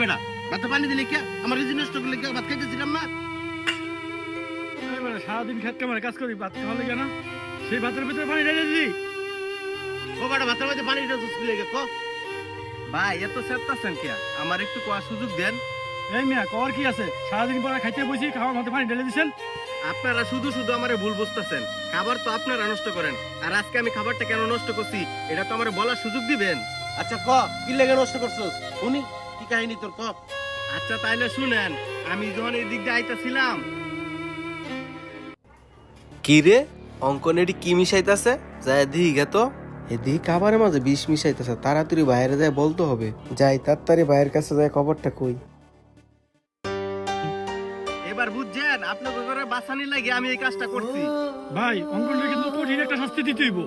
বেটা ভাতে পানি দিলে কে? আমার রিজি নষ্ট করলে কে? ভাত খাইতেছিলাম না? সারাদিন খেত কামারে কাজ করি ভাত খাওয়া লাগে না। সেই ভাতের ভিতরে পানি ঢেলে দিলি। ও বেটা ভাতের মধ্যে পানি দিতেছিস লেগে ক? ভাই এত চেপতাছেন কে? আমার একটু কোয়া সুযোগ দেন। এই মিয়া কর কি আছে? সারাদিন পরে খাইতে বসি খাওয়ার মধ্যে পানি ঢেলে দিছেন? আপনারা শুধু শুধু আমারে ভুল বুঝতেছেন। খাবার তো আপনারা নষ্ট করেন। আর আজকে আমি খাবারটা কেন নষ্ট করছি এটা তো আমার বলার সুযোগ দিবেন। আচ্ছা ক? কি লেগে নষ্ট করছস? শুনি। কি কাহিনী তোর ক আচ্ছা তাইলে শুনেন আমি যখন এই দিক দিয়ে আইতাছিলাম। কি রে? অঙ্কনেরই কি মিশাইতাছে? যায় দিই গে তো। এদিকে খাবারের মাঝে বিষ মিশাইতেছে তাড়াতাড়ি বাইরে যায় বলতে হবে। যাই তাড়াতাড়ি বাইরের কাছে যায় খবরটা কই। এবার বুঝছেন আপনাদের ঘরে বাসানি লাগে আমি এই কাজটা করছি। ভাই অঙ্কনটা কিন্তু কঠিন একটা শাস্তি দিতে হইব।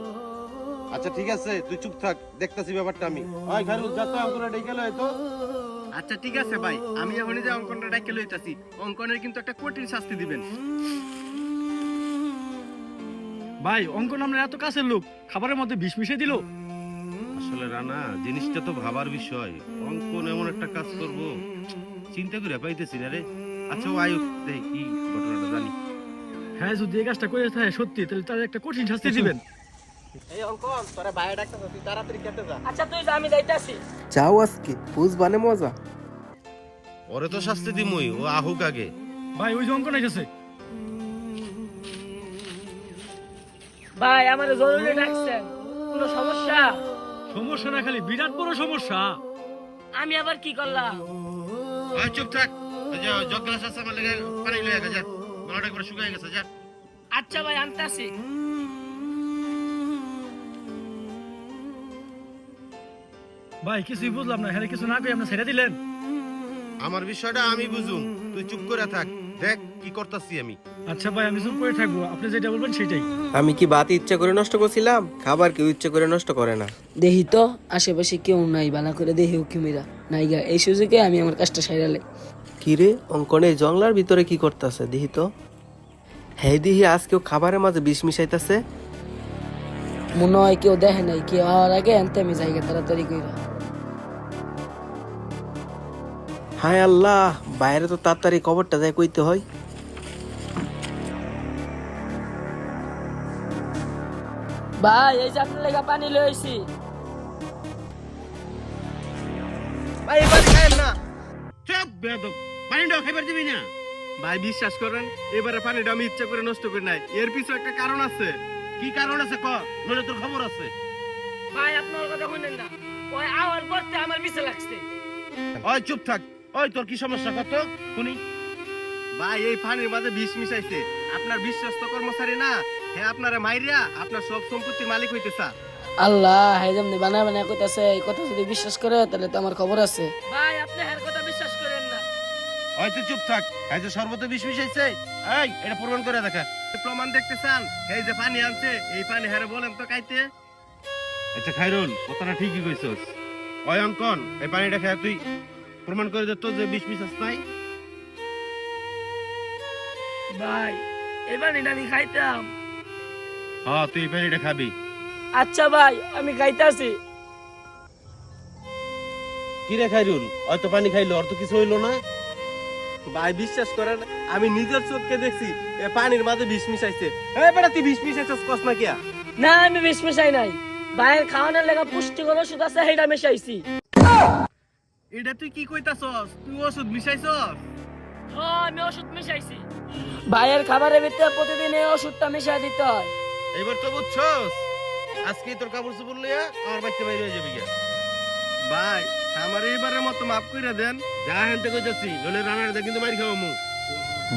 আচ্ছা ঠিক আছে তুই চুপ থাক দেখতাছি ব্যাপারটা আমি। ওই খাইরুল যা তো অঙ্কুরা ডেকে লয় তো। আচ্ছা ঠিক আছে ভাই আমি এখনই যে অঙ্কনটা ডাকে লইতাছি অঙ্কনের কিন্তু একটা কঠিন শাস্তি দিবেন। ভাই অঙ্কন আমরা এত কাছের লোক খাবারের মধ্যে বিষ মিশিয়ে দিল? আসলে রানা জিনিসটা তো ভাবার বিষয়। অঙ্কন এমন একটা কাজ করব চিন্তা করে পাইতেছি না রে। আচ্ছা ও আয়ুক দেখ কি ঘটনাটা জানি। হ্যাঁ যদি এই কাজটা করে থাকে সত্যি তাহলে তার একটা কঠিন শাস্তি দিবেন। যাও আজকে বুঝবানে মজা। ওরে তো শাস্তি দিমই ও আহুক আগে। ভাই ওই যে অঙ্কন এসেছে ভাই আমার জরুরি ডাকছেন কোনো সমস্যা? সমস্যা না খালি বিরাট বড় সমস্যা। আমি আবার কি করলাম? ওই চুপ থাক। যে জগ গ্লাস আছে আমার লেগে পানি লয়ে গেছে গলাটা একবার শুকিয়ে গেছে যা। আচ্ছা ভাই আনতাছি। ভাই কিছুই বুঝলাম না হ্যাঁ কিছু না করে আপনি ছেড়ে দিলেন। আমার বিষয়টা আমি বুঝুম তুই চুপ করে থাক দেখ কি করতাছি আমি। আচ্ছা ভাই আমি চুপ করে থাকব আপনি যেটা বলবেন সেটাই। আমি কি বাতি ইচ্ছা করে নষ্ট করছিলাম? খাবার কেউ ইচ্ছা করে নষ্ট করে না। দেখি তো আশেপাশে কেউ নাই বানা করে দেখি উকিমিরা নাইগা এই সুযোগে আমি আমার কাজটা সাইরালে কি রে অঙ্কনে জংলার ভিতরে কি করতেছে? দেখি তো। হ্যাঁ দিহি আজ কেউ খাবারের মাঝে বিষ মিশাইতেছে। মনে হয় কেউ দেখে নাই কেউ হওয়ার আগে আনতে আমি জায়গা তাড়াতাড়ি কইরা হায় আল্লাহ বাইরে তো তাড়াতাড়ি খবরটা যায় কইতে হয় ভাই এই যে আপনার লেগা পানি লইছি ভাই এবার খাইল না চুপ বেয়াদব। পানিটাও খাইবার দিবি না। ভাই বিশ্বাস করেন এবারে পানিটা আমি ইচ্ছা করে নষ্ট করি নাই। এর পিছনে একটা কারণ আছে। কি কারণ আছে ক? নইলে তোর খবর আছে। ভাই আপনার কথা শুনেন না। ওই আওয়ার পড়তে আমার পিছে লাগছে। ওই চুপ থাক। ওই তোর কি সমস্যা কত? শুনি। ভাই এই পানির মাঝে বিষ মিশাইছে। আপনার বিশ্বস্ত কর্মচারী না? হ্যাঁ আপনারা মাইরিয়া আপনার সব সম্পত্তির মালিক হইতেছা। আল্লাহ হাই যেমনি বানা বানা কইতাছে এই কথা যদি বিশ্বাস করে তাহলে তো আমার খবর আছে। ভাই আপনি তুই চুপ থাক। এই যে সর্বত বিষ মিশাইছে এই এটা প্রমাণ করে দেখা। প্রমাণ দেখতে চান এই যে পানি আনছে এই পানি হ্যারে বলেন তো কাইতে আচ্ছা খাইরুল কথাটা ঠিকই কইছস। ওই অঙ্কন এই পানিটা খেয়ে তুই প্রমাণ করে দে তো যে বিষ মিশাস নাই। ভাই এবার এটা আমি খাইতাম। হ্যাঁ তুই এই পানিটা খাবি। আচ্ছা ভাই আমি খাইতাছি। কি রে খাইরুল হয়তো পানি খাইলো আর তো কিছু হইল না? ভাই বিশ্বাস করেন আমি নিজের চোখকে দেখছি এ পানির মাঝে বিষ মিশাইছে। এই বেটা তুই বিষ মিশাইছিস কস না কিয়া? না আমি বিষ মিশাই নাই। ভাইয়ের খাওয়ানোর লেগা পুষ্টিকর ওষুধ আছে সেইটা মিশাইছি। এটা তুই কি কইতাছস? তুই ওষুধ মিশাইছস? আমি ওষুধ মিশাইছি। ভাইয়ের খাবারের ভিতরে প্রতিদিন এই ওষুধটা মিশাই দিতে হয়। এবার তো বুঝছস আজকে তোর কাপড় চোপড় লইয়া আমার বাচ্চা বাইরে হয়ে যাবি গিয়া। ভাই, আমার এইবারের মতো মাফ করে দেন। যা হেনতে কইতেছি নলে রানার কিন্তু মারি খাব মু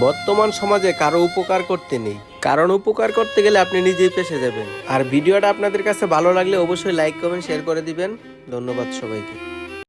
বর্তমান সমাজে কারও উপকার করতে নেই। কারণ উপকার করতে গেলে আপনি নিজেই পেশে যাবেন। আর ভিডিওটা আপনাদের কাছে ভালো লাগলে অবশ্যই লাইক কমেন্ট শেয়ার করে দিবেন। ধন্যবাদ সবাইকে।